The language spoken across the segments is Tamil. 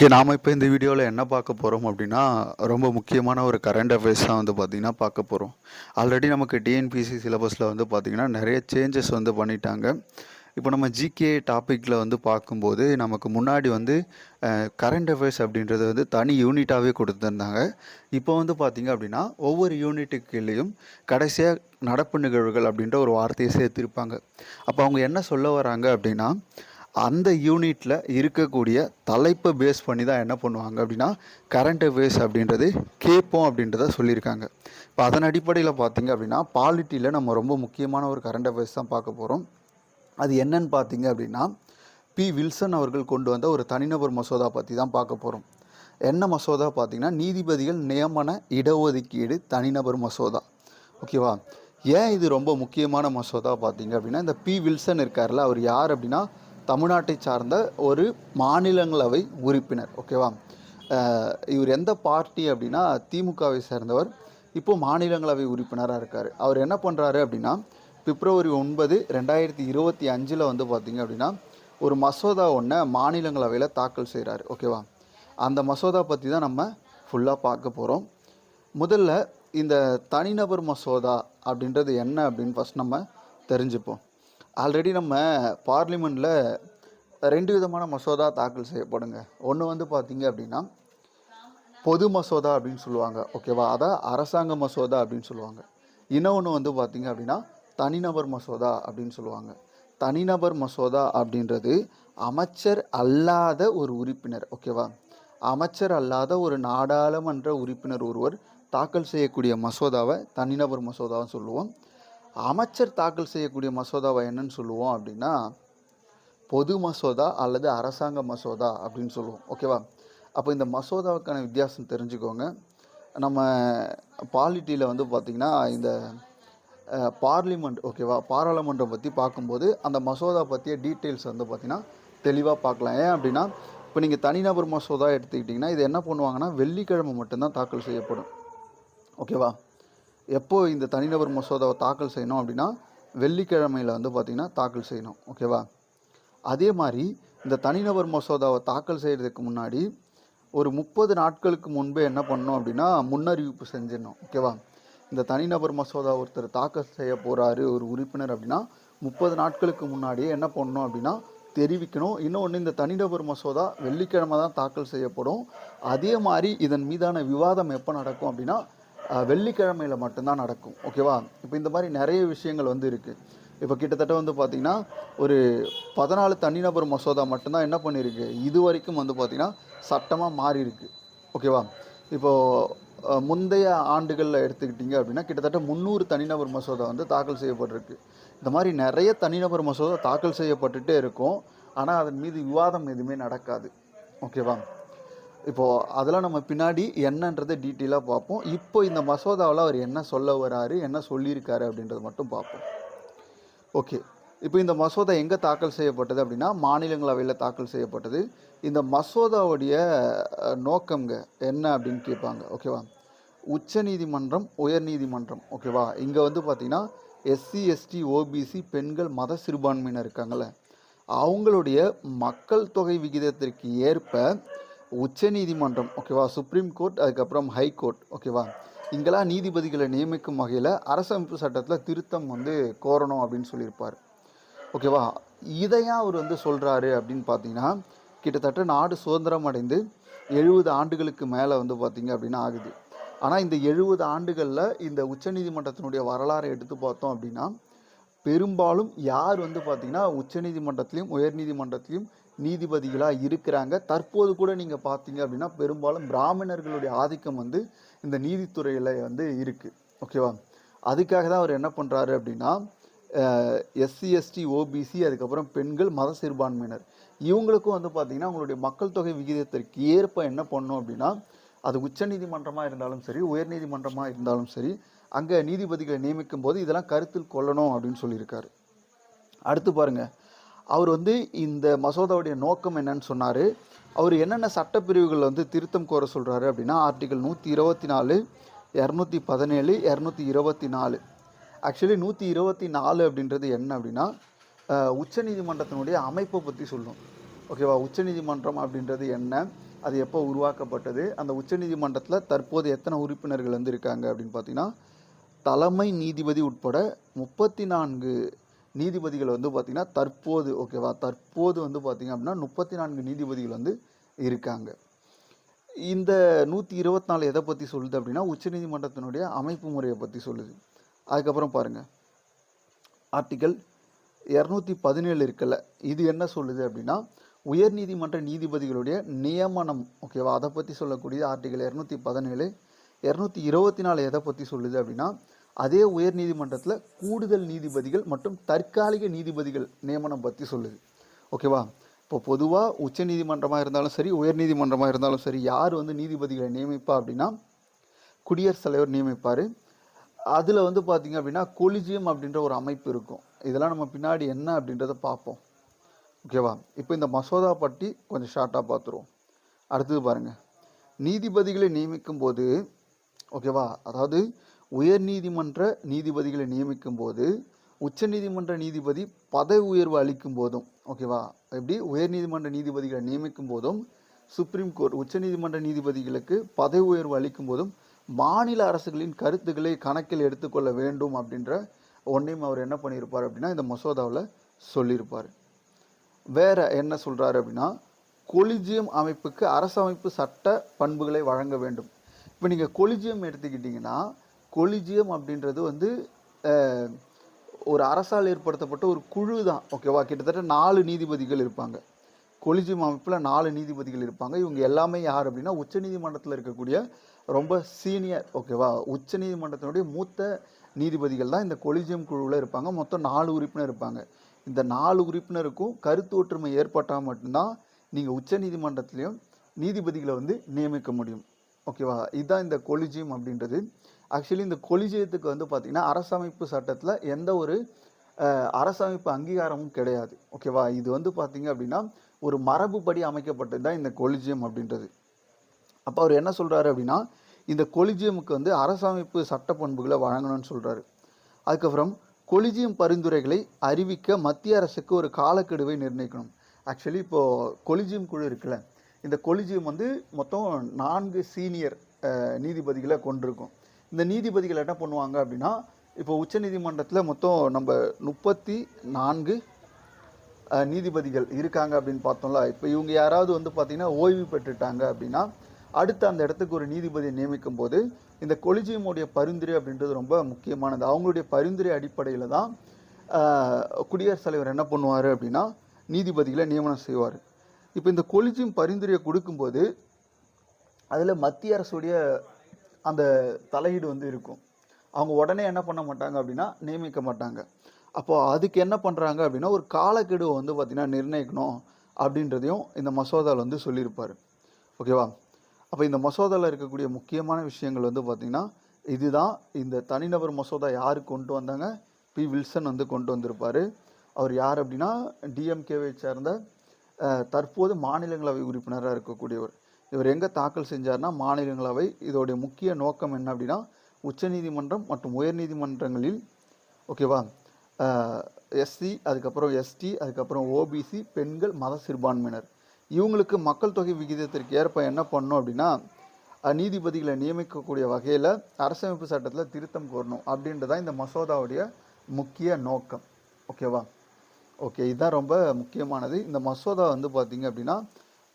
ஓகே நாம் இப்போ இந்த வீடியோவில் என்ன பார்க்க போகிறோம் அப்படின்னா ரொம்ப முக்கியமான ஒரு கரண்ட் அஃபேர்ஸ் தான் வந்து பார்த்திங்கன்னா பார்க்க போகிறோம் ஆல்ரெடி நமக்கு டிஎன்பிசி சிலபஸில் வந்து பார்த்திங்கன்னா நிறைய சேஞ்சஸ் வந்து பண்ணிட்டாங்க. இப்போ நம்ம ஜிகே டாப்பிக்கில் வந்து பார்க்கும்போது நமக்கு முன்னாடி வந்து கரண்ட் அஃபேர்ஸ் அப்படின்றது வந்து தனி யூனிட்டாகவே கொடுத்துருந்தாங்க. இப்போ வந்து பார்த்திங்க அப்படின்னா ஒவ்வொரு யூனிட்டுக்குள்ளேயும் கடைசியாக நடப்பு நிகழ்வுகள் அப்படின்ற ஒரு வார்த்தையை சேர்த்துருப்பாங்க. அப்போ அவங்க என்ன சொல்ல வராங்க அப்படின்னா அந்த யூனிட்டில் இருக்கக்கூடிய தலைப்பை பேஸ் பண்ணி தான் என்ன பண்ணுவாங்க அப்படின்னா கரண்ட் அஃபேர்ஸ் அப்படின்றது கேட்போம் அப்படின்றத சொல்லியிருக்காங்க. இப்போ அதன் அடிப்படையில் பார்த்திங்க அப்படின்னா பாலிட்டியில் நம்ம ரொம்ப முக்கியமான ஒரு கரண்ட் அஃபேர்ஸ் தான் பார்க்க போகிறோம் அது என்னன்னு பார்த்தீங்க அப்படின்னா பி வில்சன் அவர்கள் கொண்டு வந்த ஒரு தனிநபர் மசோதா பற்றி தான் பார்க்க போகிறோம் என்ன மசோதா பார்த்திங்கன்னா நீதிபதிகள் நியமன இடஒதுக்கீடு தனிநபர் மசோதா. ஓகேவா ஏன் இது ரொம்ப முக்கியமான மசோதா பார்த்தீங்க அப்படின்னா இந்த பி வில்சன் இருக்கார்ல அவர் யார் அப்படின்னா தமிழ்நாட்டை சார்ந்த ஒரு மாநிலங்களவை உறுப்பினர் ஓகேவா இவர் எந்த பார்ட்டி அப்படின்னா திமுகவை சேர்ந்தவர். இப்போ மாநிலங்களவை உறுப்பினராக இருக்கார். அவர் என்ன பண்ணுறாரு அப்படின்னா பிப்ரவரி ஒன்பது ரெண்டாயிரத்தி இருபத்தி அஞ்சில் வந்து பார்த்திங்க அப்படின்னா ஒரு மசோதா ஒன்றை மாநிலங்களவையில் தாக்கல் செய்கிறாரு ஓகேவா அந்த மசோதா பற்றி தான் நம்ம ஃபுல்லாக பார்க்க போகிறோம் முதல்ல இந்த தனிநபர் மசோதா அப்படின்றது என்ன அப்படின்னு ஃபஸ்ட் நம்ம தெரிஞ்சுப்போம். ஆல்ரெடி நம்ம பார்லிமெண்ட்டில் ரெண்டு விதமான மசோதா தாக்கல் செய்யப்படுங்க. ஒன்று வந்து பார்த்தீங்க அப்படின்னா பொது மசோதா அப்படின்னு சொல்லுவாங்க. ஓகேவா அதான் அரசாங்க மசோதா அப்படின்னு சொல்லுவாங்க. இன்னொன்று வந்து பார்த்தீங்க அப்படின்னா தனிநபர் மசோதா அப்படின்னு சொல்லுவாங்க. தனிநபர் மசோதா அப்படின்றது அமைச்சர் அல்லாத ஒரு உறுப்பினர். ஓகேவா அமைச்சர் அல்லாத ஒரு நாடாளுமன்ற உறுப்பினர் ஒருவர் தாக்கல் செய்யக்கூடிய மசோதாவை தனிநபர் மசோதான்னு சொல்லுவோம். அமைச்சர் தாக்கல் செய்யக்கூடிய மசோதாவை என்னன்னு சொல்லுவோம் அப்படின்னா பொது மசோதா அல்லது அரசாங்க மசோதா அப்படின்னு சொல்லுவோம். ஓகேவா அப்போ இந்த மசோதாவுக்கான வித்தியாசம் தெரிஞ்சுக்கோங்க. நம்ம பாலிட்டியில் வந்து பார்த்திங்கன்னா இந்த பார்லிமெண்ட் ஓகேவா பாராளுமன்றம் பற்றி பார்க்கும்போது அந்த மசோதா பற்றிய டீட்டெயில்ஸ் வந்து பார்த்திங்கன்னா தெளிவாக பார்க்கலாம். ஏன் அப்படின்னா இப்போ நீங்கள் தனிநபர் மசோதா எடுத்துக்கிட்டிங்கன்னா இது என்ன பண்ணுவாங்கன்னா வெள்ளிக்கிழமை மட்டும்தான் தாக்கல் செய்யப்படும். ஓகேவா எப்போ இந்த தனிநபர் மசோதாவை தாக்கல் செய்யணும் அப்படின்னா வெள்ளிக்கிழமையில் வந்து பார்த்திங்கன்னா தாக்கல் செய்யணும். ஓகேவா அதே மாதிரி இந்த தனிநபர் மசோதாவை தாக்கல் செய்கிறதுக்கு முன்னாடி ஒரு முப்பது நாட்களுக்கு முன்பே என்ன பண்ணோம் அப்படின்னா முன்னறிவிப்பு செஞ்சிடணும் ஓகேவா இந்த தனிநபர் மசோதா ஒருத்தர் தாக்கல் செய்ய போகிறாரு ஒரு உறுப்பினர் அப்படின்னா முப்பது நாட்களுக்கு முன்னாடியே என்ன பண்ணணும் அப்படின்னா தெரிவிக்கணும். இன்னொன்று இந்த தனிநபர் மசோதா வெள்ளிக்கிழமை தான் தாக்கல் செய்யப்படும். அதே மாதிரி இதன் மீதான விவாதம் எப்போ நடக்கும் அப்படின்னா வெள்ளிக்கிழமையில் மட்டும்தான் நடக்கும் ஓகேவா இப்போ இந்த மாதிரி நிறைய விஷயங்கள் வந்து இருக்குது இப்போ கிட்டத்தட்ட வந்து பார்த்திங்கன்னா ஒரு பதினாலு தனிநபர் மசோதா மட்டும்தான் என்ன பண்ணியிருக்கு இது வரைக்கும் வந்து பார்த்திங்கன்னா சட்டமாக மாறி இருக்கு ஓகேவா இப்போது முந்தைய ஆண்டுகளில் எடுத்துக்கிட்டிங்க அப்படின்னா கிட்டத்தட்ட முந்நூறு தனிநபர் மசோதா வந்து தாக்கல் செய்யப்பட்டிருக்கு. இந்த மாதிரி நிறைய தனிநபர் மசோதா தாக்கல் செய்யப்பட்டுட்டே இருக்கும். ஆனால் அதன் மீது விவாதம் எதுவுமே நடக்காது. ஓகேவா இப்போது அதெல்லாம் நம்ம பின்னாடி என்னன்றதை டீட்டெயிலாக பார்ப்போம். இப்போ இந்த மசோதாவில் அவர் என்ன சொல்ல வராரு என்ன சொல்லியிருக்காரு அப்படின்றத மட்டும் பார்ப்போம். ஓகே. இப்போ இந்த மசோதா எங்கே தாக்கல் செய்யப்பட்டது அப்படின்னா மாநிலங்களவையில் தாக்கல் செய்யப்பட்டது. இந்த மசோதாவுடைய நோக்கங்க நோக்கம்ங்க என்ன அப்படின்னு கேட்பாங்க. ஓகேவா? உச்சநீதிமன்றம் உயர்நீதிமன்றம். ஓகேவா? இங்கே வந்து பார்த்திங்கன்னா எஸ்சி எஸ்டி ஓபிசி பெண்கள் மத சிறுபான்மையினர் இருக்காங்கல்ல. அவங்களுடைய மக்கள் தொகை விகிதத்திற்கு ஏற்ப உச்சநீதிமன்றம் ஓகேவா? சுப்ரீம் கோர்ட் அதுக்கப்புறம் ஹை கோர்ட் ஓகேவா? இங்கெல்லாம் நீதிபதிகளை நியமிக்கும் வகையில் அரசமைப்பு சட்டத்தில் திருத்தம் வந்து கோரணும் அப்படின்னு சொல்லியிருப்பார். ஓகேவா இதையாக அவர் வந்து சொல்கிறாரு அப்படின்னு பார்த்தீங்கன்னா கிட்டத்தட்ட நாடு சுதந்திரம் அடைந்து எழுபது ஆண்டுகளுக்கு மேலே வந்து பார்த்திங்க அப்படின்னா ஆகுது. ஆனால் இந்த எழுபது ஆண்டுகளில் இந்த உச்சநீதிமன்றத்தினுடைய வரலாறை எடுத்து பார்த்தோம் அப்படின்னா பெரும்பாலும் யார் வந்து பார்த்திங்கன்னா உச்சநீதிமன்றத்திலையும் உயர்நீதிமன்றத்திலையும் நீதிபதிகளாக இருக்கிறாங்க. தற்போது கூட நீங்கள் பார்த்தீங்க அப்படின்னா பெரும்பாலும் பிராமணர்களுடைய ஆதிக்கம் வந்து இந்த நீதித்துறையில் வந்து இருக்குது ஓகேவா? அதுக்காக தான் அவர் என்ன பண்ணுறாரு அப்படின்னா எஸ்சி எஸ்டி ஓபிசி அதுக்கப்புறம் பெண்கள் மத சிறுபான்மையினர். இவங்களுக்கும் வந்து பார்த்திங்கன்னா அவங்களுடைய மக்கள் தொகை விகிதத்திற்கு ஏற்ப என்ன பண்ணணும் அப்படின்னா அது உச்சநீதிமன்றமாக இருந்தாலும் சரி உயர்நீதிமன்றமாக இருந்தாலும் சரி அங்கே நீதிபதிகளை நியமிக்கும் போது இதெல்லாம் கருத்தில் கொள்ளணும் அப்படின்னு சொல்லியிருக்காரு. அடுத்து பாருங்கள் அவர் வந்து இந்த மசோதாவுடைய நோக்கம் என்னன்னு சொன்னார். அவர் என்னென்ன சட்டப்பிரிவுகள் வந்து திருத்தம் கோர சொல்கிறாரு அப்படின்னா ஆர்டிகல் நூற்றி இருபத்தி நாலு இரநூத்தி பதினேழு இரநூத்தி இருபத்தி நாலு ஆக்சுவலி நூற்றி இருபத்தி நாலு அப்படின்றது என்ன அப்படின்னா உச்சநீதிமன்றத்தினுடைய அமைப்பை பற்றி சொல்லும். ஓகேவா உச்சநீதிமன்றம் அப்படின்றது என்ன? அது எப்போ உருவாக்கப்பட்டது? அந்த உச்சநீதிமன்றத்தில் தற்போது எத்தனை உறுப்பினர்கள் வந்து இருக்காங்க அப்படின்னு பார்த்தீங்கன்னா தலைமை நீதிபதி உட்பட முப்பத்தி நான்கு நீதிபதிகள் வந்து பார்த்திங்கன்னா தற்போது ஓகேவா தற்போது வந்து பார்த்திங்க அப்படின்னா முப்பத்தி நான்கு நீதிபதிகள் வந்து இருக்காங்க. இந்த நூற்றி இருபத்தி நாலு எதை பற்றி சொல்லுது அப்படின்னா உச்சநீதிமன்றத்தினுடைய அமைப்பு முறையை பற்றி சொல்லுது. அதுக்கப்புறம் பாருங்கள் ஆர்டிக்கல் இரநூத்தி பதினேழு இருக்குல்ல இது என்ன சொல்லுது அப்படின்னா உயர்நீதிமன்ற நீதிபதிகளுடைய நியமனம் ஓகேவா அதை பற்றி சொல்லக்கூடிய ஆர்டிகல் இரநூத்தி பதினேழு இரநூத்தி இருபத்தி நாலு எதை பற்றி சொல்லுது அப்படின்னா அதே உயர் நீதிமன்றத்தில் கூடுதல் நீதிபதிகள் மற்றும் தற்காலிக நீதிபதிகள் நியமனம் பற்றி சொல்லுது. ஓகேவா இப்போ பொதுவாக உச்ச நீதிமன்றமாக இருந்தாலும் சரி உயர்நீதிமன்றமாக இருந்தாலும் சரி யார் வந்து நீதிபதிகளை நியமிப்பா அப்படின்னா குடியரசுத் தலைவர் நியமிப்பார். அதில் வந்து பார்த்திங்க அப்படின்னா கொலிஜியம் அப்படின்ற ஒரு அமைப்பு இருக்கும். இதெல்லாம் நம்ம பின்னாடி என்ன அப்படின்றத பார்ப்போம். ஓகேவா இப்போ இந்த மசோதா பற்றி கொஞ்சம் ஷார்ட்டாக பார்த்துருவோம் அடுத்தது பாருங்கள் நீதிபதிகளை நியமிக்கும் போது ஓகேவா அதாவது உயர்நீதிமன்ற நீதிபதிகளை நியமிக்கும் போது உச்சநீதிமன்ற நீதிபதி பதவி உயர்வு அளிக்கும் போதும் ஓகேவா எப்படி? உயர்நீதிமன்ற நீதிபதிகளை நியமிக்கும் போதும் சுப்ரீம் கோர்ட் உச்சநீதிமன்ற நீதிபதிகளுக்கு பதவி உயர்வு அளிக்கும் போதும் மாநில அரசுகளின் கருத்துக்களை கணக்கில் எடுத்துக்கொள்ள வேண்டும் அப்படின்ற ஒன்றையும் அவர் என்ன பண்ணியிருப்பார் அப்படின்னா இந்த மசோதாவில் சொல்லியிருப்பார். வேற என்ன சொல்கிறாரு அப்படின்னா கொலிஜியம் அமைப்புக்கு அரசமைப்பு சட்ட பண்புகளை வழங்க வேண்டும். இப்போ நீங்கள் கொலிஜியம் எடுத்துக்கிட்டிங்கன்னா கொலிஜியம் அப்படின்றது வந்து ஒரு அரசால் ஏற்படுத்தப்பட்ட ஒரு குழு தான். ஓகேவா கிட்டத்தட்ட நாலு நீதிபதிகள் இருப்பாங்க. கொலிஜியம் அமைப்பில் நாலு நீதிபதிகள் இருப்பாங்க. இவங்க எல்லாமே யார் அப்படின்னா உச்சநீதிமன்றத்தில் இருக்கக்கூடிய ரொம்ப சீனியர் ஓகேவா உச்சநீதிமன்றத்தினுடைய மூத்த நீதிபதிகள் தான் இந்த கொலிஜியம் குழுவில் இருப்பாங்க. மொத்தம் நாலு உறுப்பினர் இருப்பாங்க. இந்த நாலு உறுப்பினருக்கும் கருத்து ஒற்றுமை ஏற்பட்டால் மட்டும்தான் நீங்கள் உச்சநீதிமன்றத்திலையும் நீதிபதிகளை வந்து நியமிக்க முடியும். ஓகேவா இதுதான் இந்த கொலிஜியம் அப்படின்றது. ஆக்சுவலி இந்த கொலிஜியத்துக்கு வந்து பார்த்திங்கன்னா அரசமைப்பு சட்டத்தில் எந்த ஒரு அரசமைப்பு அங்கீகாரமும் கிடையாது. ஓகேவா இது வந்து பார்த்தீங்க அப்படின்னா ஒரு மரபுப்படி அமைக்கப்பட்டது தான் இந்த கொலிஜியம் அப்படின்றது. அப்போ அவர் என்ன சொல்கிறாரு அப்படின்னா இந்த கொலிஜியமுக்கு வந்து அரசமைப்பு சட்ட பண்புகளை வழங்கணும்னு சொல்கிறாரு அதுக்கப்புறம் கொலிஜியம் பரிந்துரைகளை அறிவிக்க மத்திய அரசுக்கு ஒரு காலக்கெடுவை நிர்ணயிக்கணும். ஆக்சுவலி இப்போது கொலிஜியம் குழு இருக்குல்ல இந்த கொலிஜியம் வந்து மொத்தம் நான்கு சீனியர் நீதிபதிகளை கொண்டிருக்கும். இந்த நீதிபதிகள் என்ன பண்ணுவாங்க அப்படின்னா இப்போ உச்சநீதிமன்றத்தில் மொத்தம் நம்ம முப்பத்தி நான்கு நீதிபதிகள் இருக்காங்க அப்படின்னு பார்த்தோம்ல. இப்போ இவங்க யாராவது வந்து பார்த்திங்கன்னா ஓய்வு பெற்றுட்டாங்க அப்படின்னா அடுத்து அந்த இடத்துக்கு ஒரு நீதிபதியை நியமிக்கும் போது இந்த கொலிஜியமுடைய பரிந்துரை அப்படின்றது ரொம்ப முக்கியமானது. அவங்களுடைய பரிந்துரை அடிப்படையில் தான் குடியரசுத் தலைவர் என்ன பண்ணுவார் அப்படின்னா நீதிபதிகளை நியமனம் செய்வார். இப்போ இந்த கொலிஜியம் பரிந்துரையை கொடுக்கும்போது அதில் மத்திய அரசுடைய அந்த தலையீடு வந்து இருக்கும். அவங்க உடனே என்ன பண்ண மாட்டாங்க அப்படின்னா நியமிக்க மாட்டாங்க. அப்போ அதுக்கு என்ன பண்ணுறாங்க அப்படின்னா ஒரு காலக்கெடுவை வந்து பார்த்திங்கன்னா நிர்ணயிக்கணும் அப்படின்றதையும் இந்த மசோதாவில் வந்து சொல்லியிருப்பார். ஓகேவா அப்போ இந்த மசோதாவில் இருக்கக்கூடிய முக்கியமான விஷயங்கள் வந்து பார்த்திங்கன்னா இதுதான் இந்த தனிநபர் மசோதா யார் கொண்டு வந்தாங்க? பி. வில்சன் வந்து கொண்டு வந்திருப்பார். அவர் யார் அப்படின்னா டிஎம்கேவை சேர்ந்த தற்போது மாநிலங்களவை உறுப்பினராக இருக்கக்கூடியவர். இவர் எங்கே தாக்கல் செஞ்சார்னா மாநிலங்களவை இதோடைய முக்கிய நோக்கம் என்ன அப்படின்னா உச்சநீதிமன்றம் மற்றும் உயர்நீதிமன்றங்களில் ஓகேவா எஸ்சி அதுக்கப்புறம் எஸ்டி அதுக்கப்புறம் ஓபிசி பெண்கள் மத சிறுபான்மையினர். இவங்களுக்கு மக்கள் தொகை விகிதத்திற்கு ஏற்ப என்ன பண்ணும் அப்படின்னா நீதிபதிகளை நியமிக்கக்கூடிய வகையில் அரசமைப்பு சட்டத்தில் திருத்தம் கோரணும் அப்படின்றதான் இந்த மசோதாவுடைய முக்கிய நோக்கம். ஓகேவா ஓகே இதுதான் ரொம்ப முக்கியமானது. இந்த மசோதா வந்து பார்த்திங்க அப்படின்னா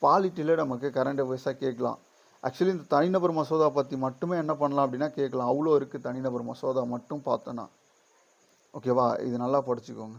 பாலிட்டியில் நமக்கு கரண்ட் அஃபேர்ஸாக கேட்கலாம். ஆக்சுவலி இந்த தனிநபர் மசோதா பற்றி மட்டுமே என்ன பண்ணலாம் அப்படின்னா கேட்கலாம். அவ்வளோ இருக்குது தனிநபர் மசோதா மட்டும் பார்த்தோன்னா ஓகேவா இது நல்லா படிச்சுக்கோங்க.